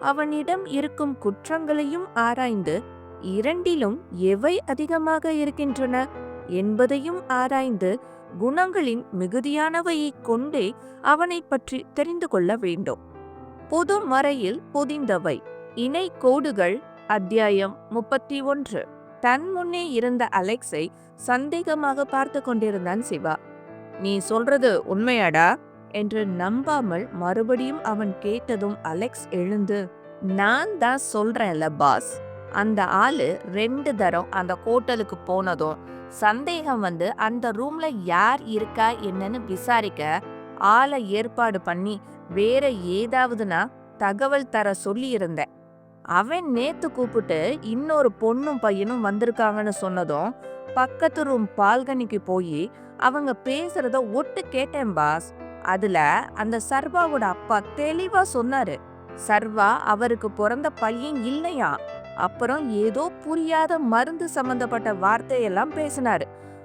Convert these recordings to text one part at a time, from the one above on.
அவனிடம் இருக்கும் குற்றங்களையும் ஆராய்ந்து இரண்டிலும் எவை அதிகமாக இருக்கின்றன என்பதையும் ஆராய்ந்து குணங்களின் மிகுதியானவையைக் கொண்டே அவனைப் பற்றி தெரிந்து கொள்ள வேண்டும். பொது மறையில் பொதிந்தவை. இணை கோடுகள். அத்தியாயம் முப்பத்தி ஒன்று. தன் முன்னே இருந்த அலெக்ஸை சந்தேகமாக பார்த்து கொண்டிருந்தான் சிவா. நீ சொல்றது உண்மையாடா? என்று நம்பாமல் மறுபடியும் அவன் கேட்டதும் அலெக்ஸ் எழுந்து நான் தான் சொல்றேன்ல பாஸ். அந்த ஆளு ரெண்டு தரம் அந்த ஹோட்டலுக்கு போனதும் சந்தேகம் வந்து அந்த ரூம்ல யார் இருக்கா என்னன்னு விசாரிக்க ஆளை ஏற்பாடு பண்ணி வேற ஏதாவதுனா தகவல் தர சொல்லி இருந்தேன் அவன் நேத்து கூப்பிட்டு இன்னொரு பொண்ணும் பையனும் வந்திருக்காங்கன்னு சொன்னதும் பக்கத்து ரூம் பால்கனிக்கு போய் அவங்க பேசுறத ஒட்டு கேட்டேன் பாஸ். அதுல அந்த சர்வாவோட அப்பா தெளிவா சொன்னாரு. சர்வா அவருக்கு பிறந்த பையன் இல்லையா? அப்புறம் ஏதோ புரியாத மருந்து சம்பந்தப்பட்ட வார்த்தையெல்லாம் பேசினாரு.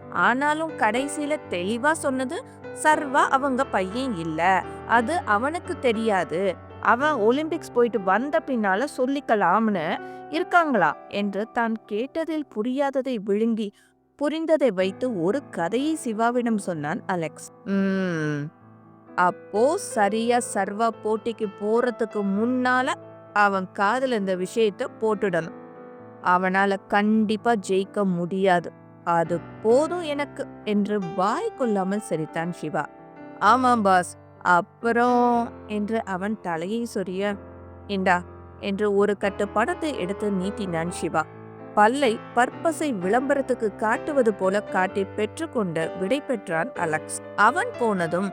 ஆனாலும் கடைசியில தெளிவா சொன்னது சர்வா அவங்க பையன் இல்ல அது அவனுக்கு தெரியாது. அவன் ஒலிம்பிக்ஸ் போயிட்டு வந்த பின்னால சொல்லிக்கலாம்னு இருக்காங்களா? என்று தான் கேட்டதில் புரியாததை விழுங்கி புரிந்ததை வைத்து ஒரு கதையை சிவாவிடம் சொன்னான் அலெக்ஸ். அப்போ சரியா சர்வா போட்டிக்கு போறதுக்கு முன்னால அவன் காதுல இந்த விஷயத்த போட்டுடணும். அவனால கண்டிப்பா ஜெயிக்க முடியாது. அது போதும் எனக்கு என்று வாய் கொள்ளாமல் சிரித்தான் சிவா. ஆமாம் பாஸ். அப்புறம் என்று அவன் தலையை சொரிய இந்தா என்று ஒரு கட்டு படத்தை எடுத்து நீட்டினான் சிவா. பல்லை பற்பசை விளம்பரத்துக்கு காட்டுவது போல காட்டி பெற்றுக்கொண்டு விடை பெற்றான் அலெக்ஸ். அவன் போனதும்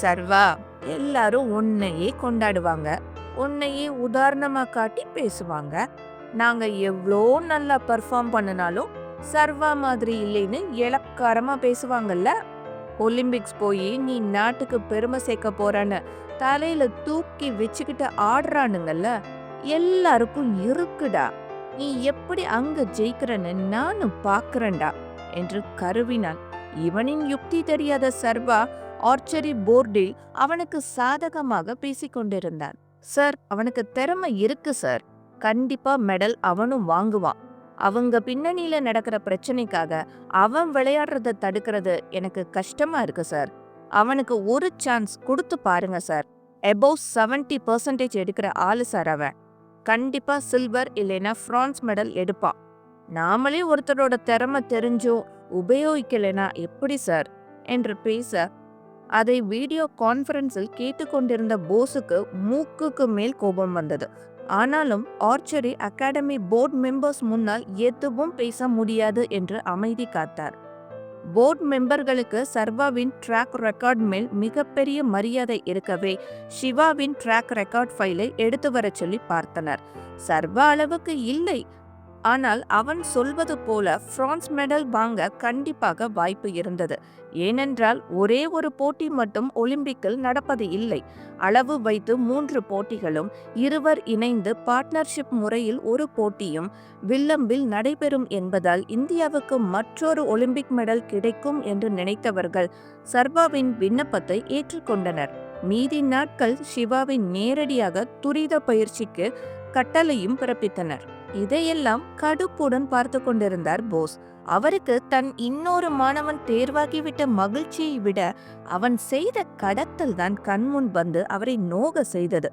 சர்வா எல்லாரும் உன்னையே கொண்டாடுவாங்க. உன்னையே உதாரணமா காட்டி பேசுவாங்க. நாங்க எவ்வளோ நல்லா பெர்ஃபார்ம் பண்ணினாலும் சர்வா மாதிரி இல்லைன்னு இலக்காரமா பேசுவாங்கல்ல? ஒலிம்பிக்ஸ் போய் நீ நாட்டுக்கு பெருமை சேர்க்க போறன்னு தலையில தூக்கி வச்சுக்கிட்டு ஆடுறானுங்கல்ல? எல்லாருக்கும் இருக்குடா. நீ எப்படி அங்க ஜெயிக்கிறன்னு நானும் பாக்குறேன்டா என்று கருவினான் இவனின் யுக்தி தெரியாத சர்வா ஆர்ச்சரி போர்டில் அவனுக்கு சாதகமாக பேசிக்கொண்டிருந்தான். சார் அவனுக்கு திறமை இருக்கு சார். கண்டிப்பா மெடல் அவனும் வாங்குவான். அவங்க பின்னணியில நடக்கிற பிரச்சனைக்காக அவன் விளையாடுறத தடுக்கிறது எனக்கு கஷ்டமா இருக்கு சார். அவனுக்கு ஒரு சான்ஸ் கொடுத்து பாருங்க சார். எபோவ் செவன்டி பர்சன்டேஜ் எடுக்கிற ஆளு சார் அவன். கண்டிப்பா சில்வர் இல்லைன்னா பிரான்ஸ் மெடல் எடுப்பான். நாமளே ஒருத்தரோட திறமை தெரிஞ்சும் உபயோகிக்கலைனா எப்படி சார்? என்று பேச அதை வீடியோ கான்ஃபரன்ஸில் கேட்டுக்கொண்டிருந்த போஸுக்கு மூக்குக்கு மேல் கோபம் வந்தது. ஆனாலும் ஆர்ச்சரி அகாடமி போர்ட் மெம்பர்ஸ் முன்னால் எதுவும் பேச முடியாது என்று அமைதி காத்தார். போர்ட் மெம்பர்களுக்கு சர்வாவின் ட்ராக் ரெக்கார்ட் மேல் மிகப்பெரிய மரியாதை இருக்கவே சிவாவின் ட்ராக் ரெக்கார்ட் ஃபைலை எடுத்து வரச் சொல்லி பார்த்தனர். சர்வா அளவுக்கு இல்லை. ஆனால் அவன் சொல்வது போல பிரான்ஸ் மெடல் வாங்க கண்டிப்பாக வாய்ப்பு இருந்தது. ஏனென்றால் ஒரே ஒரு போட்டி மட்டும் ஒலிம்பிக்கில் நடப்பது இல்லை. அளவு வைத்து மூன்று போட்டிகளும் இருவர் இணைந்து பார்ட்னர்ஷிப் முறையில் ஒரு போட்டியும் வில்லம்பில் நடைபெறும் என்பதால் இந்தியாவுக்கு மற்றொரு ஒலிம்பிக் மெடல் கிடைக்கும் என்று நினைத்தவர்கள் சர்வாவின் விண்ணப்பத்தை ஏற்றுக்கொண்டனர். மீதி நாட்கள் சிவாவின் நேரடியாக துரித பயிற்சிக்கு கட்டளையும் பிறப்பித்தனர். இதையெல்லாம் கடுப்புடன் பார்த்து கொண்டிருந்தார் போஸ். அவருக்கு தன் இன்னொரு மாணவன் தேர்வாகிவிட்ட மகிழ்ச்சியை விட அவன் செய்த கடத்தல் தான் கண்முன் வந்து அவரை நோக செய்தது.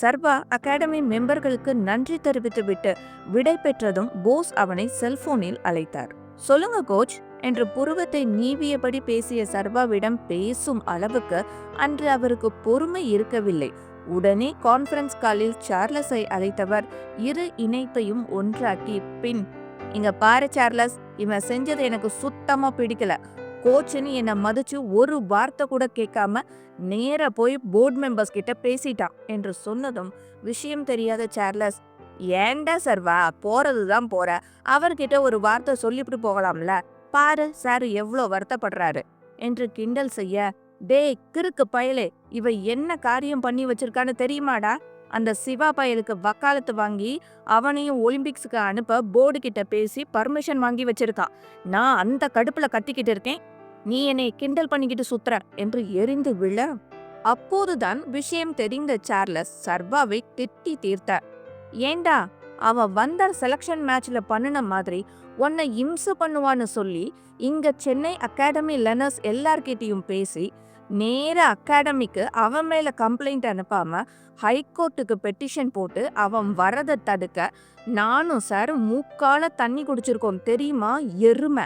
சர்வா அகாடமி மெம்பர்களுக்கு நன்றி தெரிவித்துவிட்டு விடை பெற்றதும் போஸ் அவனை செல்போனில் அழைத்தார். சொல்லுங்க கோச் என்று புருவத்தை நீவியபடி பேசிய சர்வாவிடம் பேசும் அளவுக்கு அன்று அவருக்கு பொறுமை இருக்கவில்லை. உடனே கான்ஃபரன்ஸ் காலில் சார்லஸை அழைத்தவர் இரு இணைப்பையும் ஒன்றாக்கி பின் இங்க பாரு சார்லஸ் இவன் செஞ்சது எனக்கு சுத்தமா பிடிக்கல. கோச்சுன்னு என்னை மதிச்சு ஒரு வார்த்தை கூட கேட்காம நேராக போய் போர்டு மெம்பர்ஸ் கிட்ட பேசிட்டான். என்று சொன்னதும் விஷயம் தெரியாத சார்லஸ் ஏன்டா சர்வா போறதுதான் போற. அவர்கிட்ட ஒரு வார்த்தை சொல்லிவிட்டு போகலாம்ல. பாரு சார் எவ்வளோ வருத்தப்படுறாரு. என்று கிண்டல் செய்ய டேய் கிறுக்கு பயலே இவ என்ன காரியம் பண்ணி வச்சிருக்கான்னு தெரியுமாடா? அந்த சிவா பயலுக்கு வக்காலத்து வாங்கி அவனையும் ஒலிம்பிக்ஸுக்கு அனுப்ப போர்டு கிட்ட பேசி பர்மிஷன் வாங்கி வச்சிருக்கான் நான் அந்த கடுப்புல கத்திக்கிட்டு இருக்கேன். நீ என்னை கிண்டல் பண்ணிக்கிட்டு சுத்துற என்று எரிந்து விழ. அப்போதுதான் விஷயம் தெரிந்த சார்லஸ் சர்வாவை திட்டி தீர்த்தார் ஏண்டா அவ வந்த செலக்ஷன் மேட்ச்ல பண்ணுன மாதிரி உன்னை இம்சு பண்ணுவான்னு சொல்லி இங்க சென்னை அகாடமி லெனர்ஸ் எல்லார்கிட்டையும் பேசி நேர அகாடமிக்கு அவன் மேல கம்ப்ளைண்ட் அனுப்பாம ஹைகோர்ட்டுக்கு பெட்டிஷன் போட்டு அவன் வரதை தடுக்க நானும் சார் மூக்கால தண்ணி குடிச்சிருக்கோம் தெரியுமா? எருமை.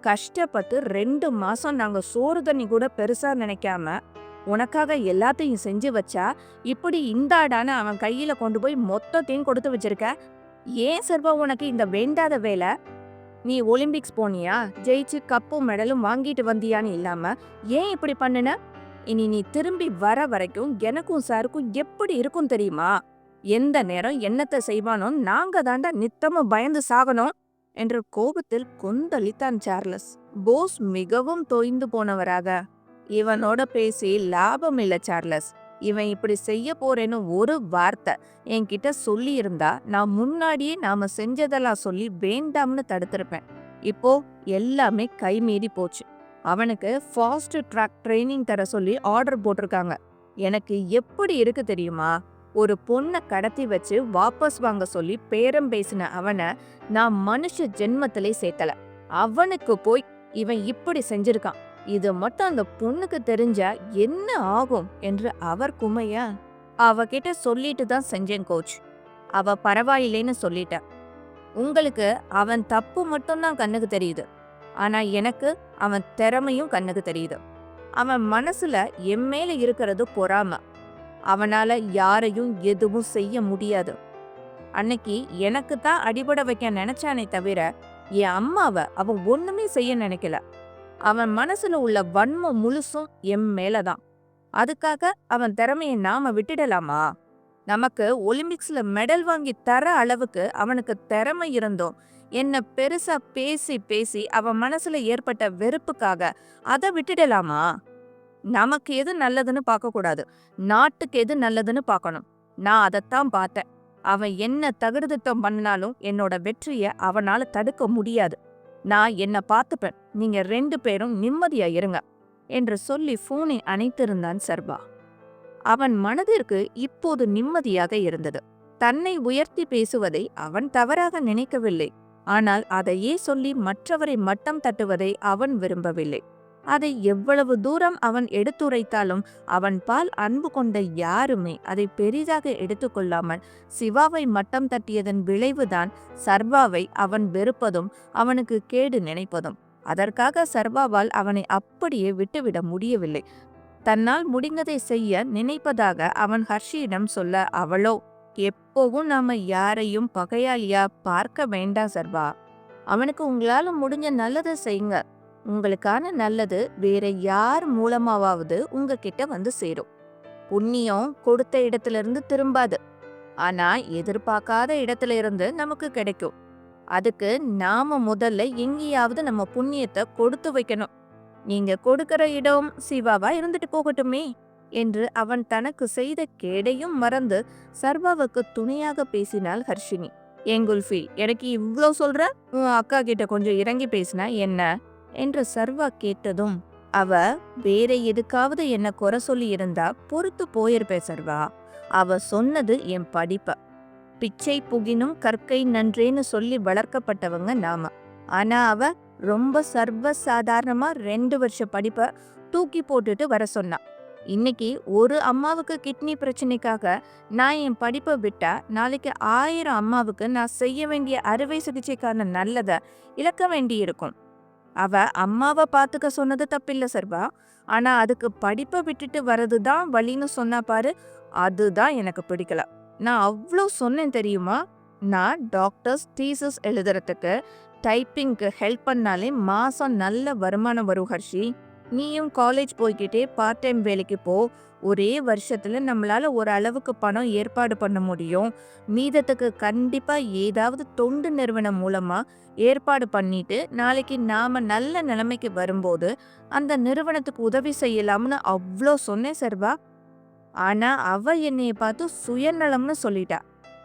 கஷ்டப்பட்டு ரெண்டு மாசம் நாங்க சோறு தண்ணி கூட பெருசா நினைக்காம உனக்காக எல்லாத்தையும் செஞ்சு வச்சா இப்படி இந்தாடான்னு அவன் கையில கொண்டு போய் மொத்தத்தையும் கொடுத்து வச்சிருக்க? ஏன் சர்வா உனக்கு இந்த வேண்டாத வேலை? நீ ஒலிம்பிக்ஸ் போனியா? ஜெயிச்சு கப்பும் மெடலும் வாங்கிட்டு வந்தியான்னு இல்லாம ஏன் இப்படி பண்ணுன? இனி நீ திரும்பி வர வரைக்கும் எனக்கும் சாருக்கும் எப்படி இருக்கும் தெரியுமா? எந்த நேரம் என்னத்தை செய்வானோ நாங்க தாண்டா நித்தமும் பயந்து சாகணும் என்ற கோபத்தில் கொந்தளித்தான் சார்லஸ். போஸ் மிகவும் தோய்ந்து போனவராக. இவனோட பேசி லாபம் இல்லை சார்லஸ். இவன் இப்படி செய்ய போறேன்னு ஒரு வார்த்தை என்கிட்ட சொல்லி இருந்தா நான் முன்னாடியே நாம செஞ்சதெல்லாம் சொல்லி வேண்டாம்னு தடுத்திருப்பேன். இப்போ எல்லாமே கைமீறி போச்சு. அவனுக்கு ஃபாஸ்ட் ட்ராக் ட்ரைனிங் தர சொல்லி ஆர்டர் போட்டிருக்காங்க. எனக்கு எப்படி இருக்கு தெரியுமா? ஒரு பொண்ணை கடத்தி வச்சு வாபஸ் வாங்க சொல்லி பேரம் பேசின அவனை நான் மனுஷ ஜென்மத்திலே சேர்த்தல. அவனுக்கு போய் இவன் இப்படி செஞ்சிருக்கான். இது மட்டும் அந்த பொண்ணுக்கு தெரிஞ்சா என்ன ஆகும் என்று அவர் குமைய? அவகிட்ட சொல்லிட்டு தான் செஞ்சேன் கோச் அவ பரவாயில்லைன்னு சொல்லிட்டேன் உங்களுக்கு அவன் தப்பு மட்டும்தான் கண்ணுக்கு தெரியுது. ஆனா எனக்கு அவன் திறமையும் கண்ணுக்கு தெரியுது. அவன் மனசுல என் மேல இருக்கிறது பொறாம. அவனால யாரையும் எதுவும் செய்ய முடியாது. அன்னைக்கு எனக்கு தான் அடிபட வைக்க நினைச்சானே தவிர என் அம்மாவை அவன் ஒண்ணுமே செய்ய நினைக்கல. அவன் மனசுல உள்ள வன்மம் முழுசும் எம் மேலதான். அதுக்காக அவன் திறமையை நாம விட்டுடலாமா? நமக்கு ஒலிம்பிக்ஸ்ல மெடல் வாங்கி தர அளவுக்கு அவனுக்கு திறமை இருந்தோம். என்ன பெருசா பேசி பேசி அவன் மனசுல ஏற்பட்ட வெறுப்புக்காக அதை விட்டுடலாமா? நமக்கு எது நல்லதுன்னு பார்க்க கூடாது. நாட்டுக்கு எது நல்லதுன்னு பார்க்கணும். நான் அதைத்தான் பார்த்தேன். அவன் என்ன தகுதித்தம் பண்ணாலும் என்னோட வெற்றியை அவனால தடுக்க முடியாது. நான் என்ன பார்த்துப்பேன். நீங்க ரெண்டு பேரும் நிம்மதியா இருங்க என்று சொல்லி போனை அணைத்திருந்தான் சர்பா. அவன் மனதிற்கு இப்போது நிம்மதியாக இருந்தது. தன்னை உயர்த்தி பேசுவதை அவன் தவறாக நினைக்கவில்லை. ஆனால் அதையே சொல்லி மற்றவரை மட்டம் தட்டுவதை அவன் விரும்பவில்லை. அதை எவ்வளவு தூரம் அவன் எடுத்துரைத்தாலும் அவன் பால் அன்பு கொண்ட யாருமே அதை பெரிதாக எடுத்துக்கொள்ளாமல் சிவாவை மட்டம் தட்டியதன் விளைவுதான் சர்வாவை அவன் வெறுப்பதும் அவனுக்கு கேடு நினைப்பதும். அதற்காக சர்வாவால் அவனை அப்படியே விட்டுவிட முடியவில்லை. தன்னால் முடிந்ததை செய்ய நினைப்பதாக அவன் ஹர்ஷியிடம் சொல்ல அவளோ எப்போவும் நாம யாரையும் பகையாளியா பார்க்க வேண்டாம் சர்வா. அவனுக்கு உங்களால முடிஞ்ச நல்லதை செய்யுங்க. உங்களுக்கான நல்லது வேற யார் மூலமாவது உங்ககிட்ட வந்து சேரும். புண்ணியம் கொடுத்த இடத்துல இருந்து திரும்பாது. ஆனா எதிர்பார்க்காத இடத்துல இருந்து நமக்கு கிடைக்கும். அதுக்கு நாம முதல்ல எங்கேயாவது நம்ம புண்ணியத்தை கொடுத்து வைக்கணும். நீங்க கொடுக்கிற இடம் சிவாவா இருந்துட்டு போகட்டுமே என்று அவன் தனக்கு செய்த கேடையும் மறந்து சர்வாவுக்கு துணையாக பேசினாள் ஹர்ஷினி. எங்குல்ஃபி எனக்கு இவ்வளோ சொல்ற? உன் அக்கா கிட்ட கொஞ்சம் இறங்கி பேசினா என்ன? என்று சர்வா கேட்டதும் அவ வேற எதுக்காவது என்ன குறை சொல்லி இருந்தா பொறுத்து போயிருப்பேன் சர்வா. அவ சொன்னது என் படிப்ப. பிச்சை புகினும் கற்கை நன்றேன்னு சொல்லி வளர்க்கப்பட்டவங்க நாம. ஆனா அவ ரொம்ப சர்வ சாதாரணமா ரெண்டு வருஷ படிப்ப தூக்கி போட்டுட்டு வர சொன்னா. இன்னைக்கு ஒரு அம்மாவுக்கு கிட்னி பிரச்சனைக்காக நான் என் படிப்பை விட்டா நாளைக்கு ஆயிரம் அம்மாவுக்கு நான் செய்ய வேண்டிய அறுவை சிகிச்சைக்கான நல்லதை இழக்க வேண்டியிருக்கும். அவ அம்மாவை பார்த்துக்க சொன்னது தப்பில்ல சர்வா. ஆனா அதுக்கு படிப்பை விட்டுட்டு வர்றது தான் வழின்னு சொன்னா பாரு அதுதான் எனக்கு பிடிக்கல. நான் அவ்வளோ சொன்னேன் தெரியுமா? நான் டாக்டர்ஸ் தீசஸ் எழுதுறதுக்கு டைப்பிங்க்கு ஹெல்ப் பண்ணாலே மாதம் நல்ல வருமானம் வரும் ஹர்ஷி. நீயும் காலேஜ் போய்கிட்டே பார்ட் டைம் வேலைக்கு போ. ஒரே வருஷத்தில் நம்மளால் ஒரு அளவுக்கு பணம் ஏற்பாடு பண்ண முடியும். மீதத்துக்கு கண்டிப்பாக ஏதாவது தொண்டு நிறுவனம் மூலமாக ஏற்பாடு பண்ணிட்டு நாளைக்கு நாம் நல்ல நிலைமைக்கு வரும்போது அந்த நிறுவனத்துக்கு உதவி செய்யலாம்னு அவ்வளோ சொன்னேன் சர்வா ஆனால் அவள் என்னையை பார்த்து சுயநலம்னு சொல்லிட்டா.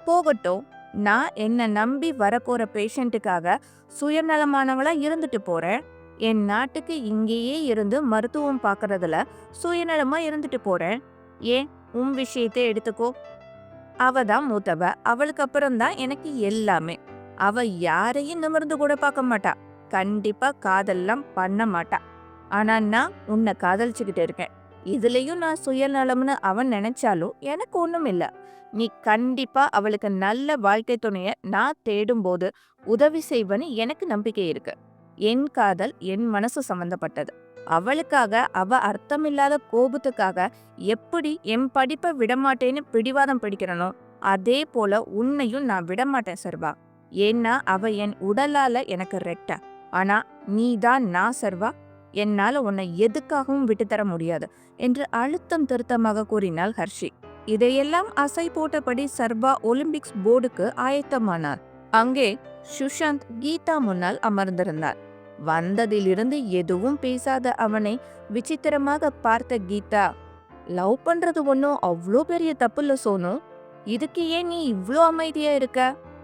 போகட்டும் நான் என்னை நம்பி வரப்போகிற பேஷண்ட்டுக்காக சுயநலமானவளாக இருந்துட்டு போகிறேன் என் நாட்டுக்கு இங்கேயே இருந்து மருத்துவம் பார்க்கறதுல சுயநலமா இருந்துட்டு போறேன். ஏன்? உன் விஷயத்தை எடுத்துக்கோ. அவ தான் மூத்தவ. அவளுக்கு அப்புறம்தான் எனக்கு எல்லாமே. அவ யாரையும் நிமிர்ந்து கூட பார்க்க மாட்டா. கண்டிப்பா காதல்லாம் பண்ண மாட்டா. ஆனா நான் உன்னை காதலிச்சுக்கிட்டு இருக்கேன். இதுலயும் நான் சுயநலம்னு அவன் நினைச்சாலும் எனக்கு ஒண்ணும் இல்ல. நீ கண்டிப்பா அவளுக்கு நல்ல வாழ்க்கை துணைய நான் தேடும்போது உதவி செய்வன்னு எனக்கு நம்பிக்கை இருக்கு. என் காதல் என் மனசு சம்பந்தப்பட்டது. அவளுக்காக அவ அர்த்தமில்லாத கோபத்துக்காக எப்படி என் படிப்பை விடமாட்டேன்னு பிடிவாதம் பிடிக்கிறனோ அதே போல உன்னையும் நான் விடமாட்டேன் சர்வா. ஏன்னா அவ என் உடலால எனக்கு ரெட்ட. ஆனா நீ தான் நான் சர்வா. என்னால உன்னை எதுக்காகவும் விட்டுத்தர முடியாது என்று அழுத்தம் திருத்தமாக கூறினாள் ஹர்ஷி. இதையெல்லாம் அசை போட்டபடி சர்வா ஒலிம்பிக்ஸ் போர்டுக்கு ஆயத்தமானார் அங்கே சுஷாந்த் கீதா முன்னால் அமர்ந்திருந்தார். வந்ததிலிருந்து எதுவும் பேசாத அவனை விசித்திரமாக பார்த்த கீதா லவ் பண்றது ஒன்றும் அவ்வளோ பெரிய தப்பு இல்லை சோனு. இதுக்கு ஏன் நீ இவ்வளோ அமைதியா இருக்க?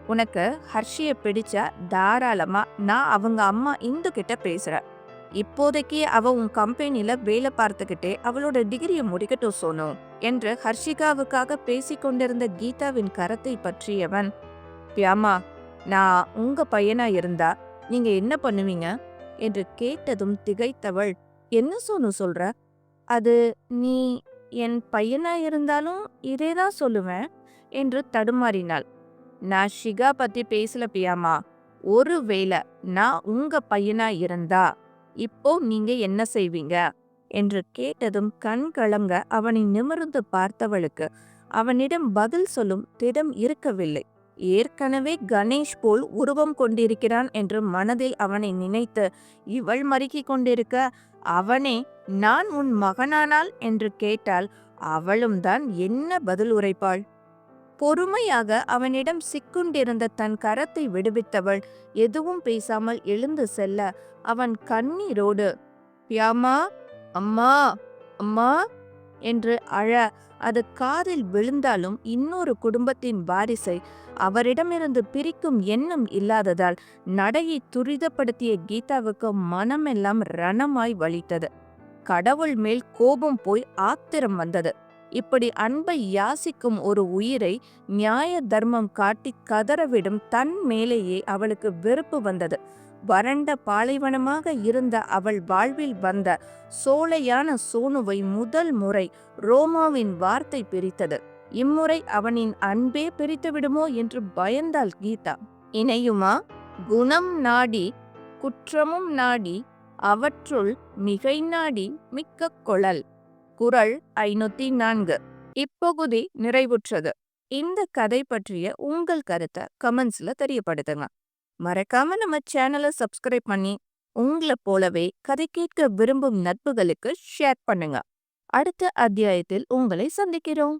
உனக்கு ஹர்ஷிய பிடிச்சா தாராளமா நான் அவங்க அம்மா இந்து கிட்ட பேசுறேன். இப்போதைக்கு அவ உன் கம்பெனில வேலை பார்த்துக்கிட்டே அவளோட டிகிரியை முடிக்கட்டும் சோனு என்று ஹர்ஷிகாவுக்காக பேசிக்கொண்டிருந்த கீதாவின் கரத்தை பற்றியவன் பியாமா நான் உங்க பையனா இருந்தா நீங்க என்ன பண்ணுவீங்க? என்று கேட்டதும் திகைத்தவள் என்ன சோனு சொல்ற? அது நீ என் பையனா இருந்தாலும் இதேதான் சொல்லுவேன் என்று தடுமாறினாள். நான் ஷிகா பத்தி பேசல பியாமா ஒருவேளை நான் உங்க பையனா இருந்தா இப்போ நீங்க என்ன செய்வீங்க? என்று கேட்டதும் கண் கலங்க அவனை நிமிர்ந்து பார்த்தவளுக்கு அவனிடம் பதில் சொல்லும் திடம் இருக்கவில்லை. ஏற்கனவே கணேஷ் போல் உருவம் கொண்டிருக்கிறான் என்று மனதில் அவனை நினைத்து இவள் மறுக்கிக் கொண்டிருக்க அவனே நான் உன் மகனானால்? என்று கேட்டால் அவளும் தான் என்ன பதில் உரைப்பாள்? பொறுமையாக அவனிடம் சிக்குண்டிருந்த தன் கரத்தை விடுவித்தவள் எதுவும் பேசாமல் எழுந்து செல்ல அவன் கண்ணீரோடு பியாமா அம்மா அம்மா என்று அழ அது காதில் விழுந்தாலும் இன்னொரு குடும்பத்தின் வாரிசை அவரிடமிருந்து பிரிக்கும் எண்ணம் இல்லாததால் நடையை துரிதப்படுத்திய கீதாவுக்கு மனமெல்லாம் ரணமாய் வலித்தது. கடவுள் மேல் கோபம் போய் ஆத்திரம் வந்தது. இப்படி அன்பை யாசிக்கும் ஒரு உயிரை நியாய தர்மம் காட்டி கதறவிடும் தன் மேலேயே அவளுக்கு வெறுப்பு வந்தது. வறண்ட பாலைவனமாக இருந்த அவள் வாழ்வில் வந்த சோலையான சோனுவை முதல் முறை ரோமாவின் வார்த்தை பிரித்தது. இம்முறை அவனின் அன்பே பிரித்துவிடுமோ என்று பயந்தாள் கீதா. இணையுமா? குணம் நாடி குற்றமும் நாடி அவற்றுள் மிகை நாடி மிக்க கொளல் குரல் ஐநூத்தி நான்கு. இப்பகுதி நிறைவுற்றது. இந்த கதை பற்றிய உங்கள் கருத்தை கமெண்ட்ஸ்ல தெரியப்படுத்துங்க. மறக்காம நம்ம சேனலை சப்ஸ்கிரைப் பண்ணி உங்களை போலவே கதை கேட்க விரும்பும் நட்புகளுக்கு ஷேர் பண்ணுங்க. அடுத்த அத்தியாயத்தில் உங்களை சந்திக்கிறோம்.